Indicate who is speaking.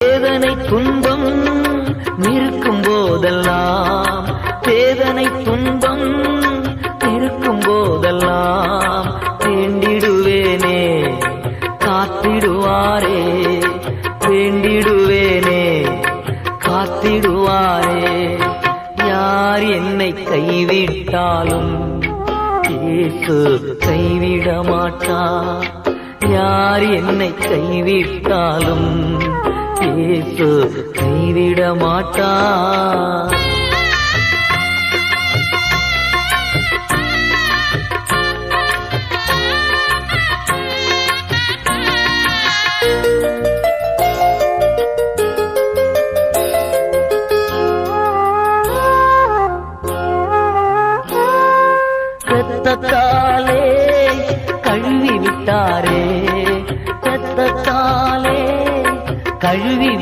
Speaker 1: வேதனை துன்பம் இருக்கும் போதெல்லாம் வேதனை துன்பம் இருக்கும் போதெல்லாம் வேண்டிடுவேனே காத்திடுவாரே வேண்டிடுவேனே காத்திடுவாரே. யார் என்னை கைவிட்டாலும் இயேசு கைவிட மாட்டார் யார் என்னை கைவிட்டாலும் ஏசு கைவிட மாட்டா. ரத்தத்தாலே கழுவி விட்டாரே. கழுவி